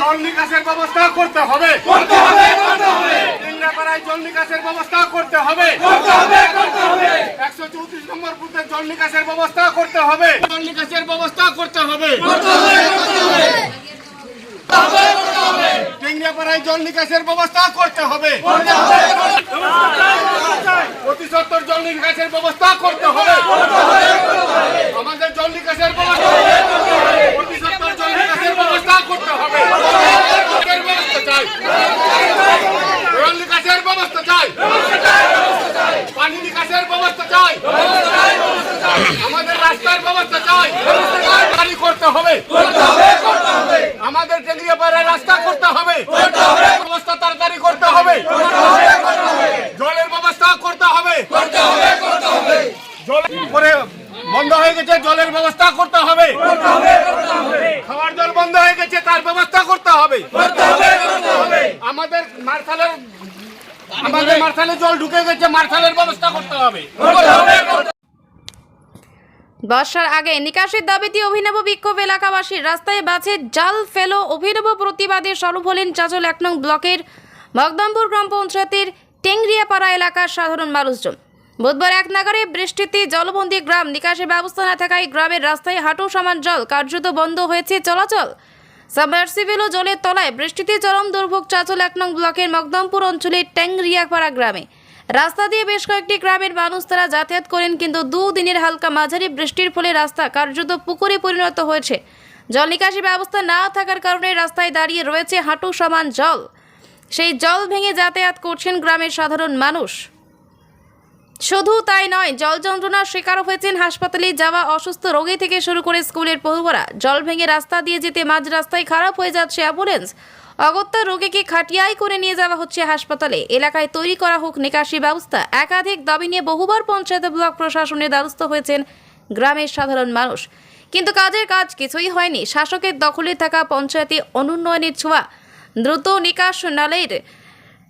জল নিকাশের ব্যবস্থা করতে হবে জল নিকাশের ব্যবস্থা করতে হবে। একশো চৌত্রিশ নম্বর বুথে জল নিকাশের ব্যবস্থা করতে হবে। জল নিকাশের ব্যবস্থা করতে হবে। টেংরিয়াপাড়ায় জল নিকাশের ব্যবস্থা করতে হবে। করতে। অতি সত্তর জল নিকাশের ব্যবস্থা করতে হবে। আমাদের জল নিকাশের ব্যবস্থা অতি সত্তর জল নিকাশের ব্যবস্থা করতে হবে। ব্যবস্থা চাই। জল নিকাশের ব্যবস্থা চাই। পানি নিকাশের ব্যবস্থা চাই। আমাদের রাস্তার ব্যবস্থা চাই। করতে হবে। আমাদের টেংরিয়াপাড়ায় রাস্তা করতে হবে ব্যবস্থা তাড়াতাড়ি করতে হবে জলের ব্যবস্থা করতে হবে জল করে বন্ধ হয়ে গেছে জলের ব্যবস্থা করতে হবে খাওয়ার জল বন্ধ হয়ে গেছে তার ব্যবস্থা করতে হবে আমাদের মার্শালের আমাদের মার্শালে জল ঢুকে গেছে মার্শালের ব্যবস্থা করতে হবে বর্ষার আগে নিকাশের দাবিতে অভিনব বিক্ষোভ এলাকাবাসীর রাস্তায় বাছে জাল ফেলো অভিনব প্রতিবাদে সরব হলেন চাচল এক নং ব্লকের মগদমপুর গ্রাম পঞ্চায়েতের টেংরিয়াপাড়া এলাকার সাধারণ মানুষজন। বুধবার এক নাগারে বৃষ্টিতে জলবন্দী গ্রাম নিকাশের ব্যবস্থা না থাকায় গ্রামের রাস্তায় হাঁটু সমান জল কার্যত বন্ধ হয়েছে চলাচল। সাবমার্সিবল ও জলের তলায় বৃষ্টিতে চরম দুর্ভোগ চাচল এক নং ব্লকের মগদমপুর অঞ্চলের ট্যাংরিয়াপাড়া গ্রামে। রাস্তা দিয়ে বেশ কয়েকটি গ্রামের মানুষ তারা যাতায়াত করেন, কিন্তু দুদিনের হালকা মাঝারি বৃষ্টির ফলে রাস্তা কার্যত পুকুরে পরিণত হয়েছে। জল নিকাশি ব্যবস্থা না থাকার কারণে রাস্তায় দাঁড়িয়ে রয়েছে হাঁটু সমান জল। সেই জল ভেঙে যাতায়াত করছেন গ্রামের সাধারণ মানুষ। শুধু তাই নয়, জল যন্ত্রণার শিকার হয়েছেন হাসপাতালে যাওয়া অসুস্থ রোগী থেকে শুরু করে স্কুলের পড়ুয়ারা। জল ভেঙে রাস্তা দিয়ে যেতে মাঝ রাস্তায় খারাপ হয়ে যাচ্ছে অ্যাম্বুলেন্স। অগত্যা রোগীকে খাটিয়াই করে নিয়ে যাওয়া হচ্ছে হাসপাতালে। এলাকায় তৈরি করা হোক নিকাশি ব্যবস্থা। একাধিক দাবি নিয়ে বহুবার পঞ্চায়েত ব্লক প্রশাসনের দ্বারস্থ হয়েছেন গ্রামের সাধারণ মানুষ। কিন্তু কাজের কাজ কিছুই হয়নি। শাসকের দখলে থাকা পঞ্চায়েতে অনুন্নয়নের ছোঁয়া। দ্রুত নিকাশ নালের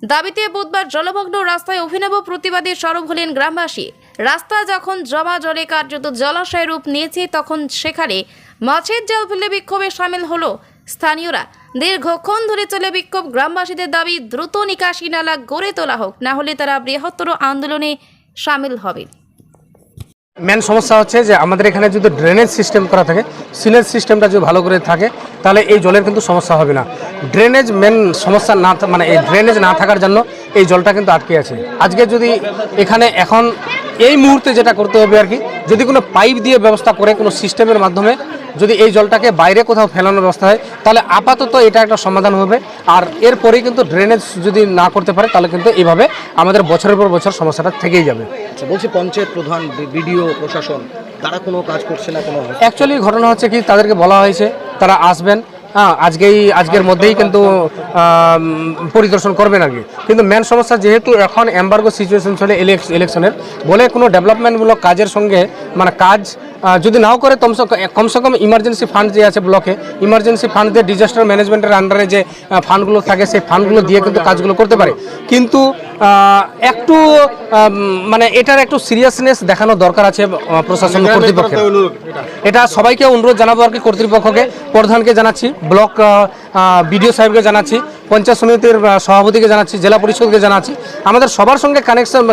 দাবিতে বুধবার জলমগ্ন রাস্তায় অভিনব প্রতিবাদে সরব হলেন গ্রামবাসী। রাস্তা যখন জমা জলে কার্যত জলাশয় রূপ নিয়েছে, তখন সেখানে মাছের জাল ফেলে বিক্ষোভে সামিল হলো স্থানীয়রা। দীর্ঘক্ষণ ধরে চলে বিক্ষোভ, গ্রামবাসীদের দাবি, দ্রুত নিকাশি নালা গড়ে তোলা হোক, না হলে তারা বৃহত্তর আন্দোলনে সামিল হবে। মেন সমস্যা হচ্ছে যে আমাদের এখানে যদি ড্রেনেজ সিস্টেম করা থাকে সিনেজ সিস্টেমটা যদি ভালো করে থাকে, তাহলে এই জলের কিন্তু সমস্যা হবে না। ড্রেনেজ মেন সমস্যা না মানে এই ড্রেনেজ না থাকার জন্য এই জলটা কিন্তু আটকে আছে। আজকে যদি এখানে এখন এই মুহূর্তে যেটা করতে হবে আর কি, যদি কোনো পাইপ দিয়ে ব্যবস্থা করে কোনো সিস্টেমের মাধ্যমে যদি এই জলটাকে বাইরে কোথাও ফেলানোর ব্যবস্থা হয় তাহলে আপাতত এটা একটা সমাধান হবে। আর এরপরেই কিন্তু ড্রেনেজ যদি না করতে পারে তাহলে কিন্তু এইভাবে আমাদের বছরের পর বছর সমস্যাটা থেকেই যাবে। আচ্ছা বলছি পঞ্চায়েত প্রধান বিডিও প্রশাসন তারা কোনো কাজ করছে না কোনো? অ্যাকচুয়ালি ঘটনা হচ্ছে কি তাদেরকে বলা হয়েছে তারা আসবেন হ্যাঁ আজকেই আজকের মধ্যেই কিন্তু পরিদর্শন করবেন আর কি কিন্তু মেন সমস্যা যেহেতু এখন এম্বার্গো সিচুয়েশন চলে ইলেকশনের বলে কোনো ডেভেলপমেন্টমূলক কাজের সঙ্গে মানে কাজ যদি নাও করে কমসে কমসে কম ইমার্জেন্সি ফান্ড যে আছে ব্লকে ইমার্জেন্সি ফান্ড দিয়ে ডিজাস্টার ম্যানেজমেন্টের আন্ডারে যে ফান্ডগুলো থাকে সেই ফান্ডগুলো দিয়ে কিন্তু কাজগুলো করতে পারে। কিন্তু একটু মানে এটার একটু সিরিয়াসনেস দেখানো দরকার আছে প্রশাসন কর্তৃপক্ষের। এটা। সবাইকে অনুরোধ জানাব আর কি কর্তৃপক্ষকে। প্রধানকে জানাচ্ছি ব্লক বিডিও সাহেবকে জানাচ্ছি। পঞ্চায়েত সমিতির সভাপতিকে জানাচ্ছি জেলা পরিষদকে জানাচ্ছি। আমাদের সবার সঙ্গে কানেকশন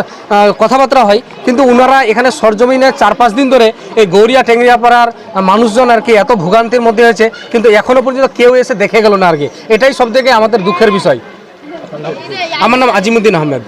কথাবার্তা হয় কিন্তু ওনারা এখানে সরজমিনে চার পাঁচ দিন ধরে এই গৌরিয়া টেঙ্গিয়াপাড়ার আহ, মানুষজন আর কি এত ভোগান্তির মধ্যে হয়েছে কিন্তু এখনও পর্যন্ত কেউ এসে দেখে গেল না আর কি। এটাই সব থেকে আমাদের দুঃখের বিষয়। আমার নাম আজিমুদ্দিন আহমেদ।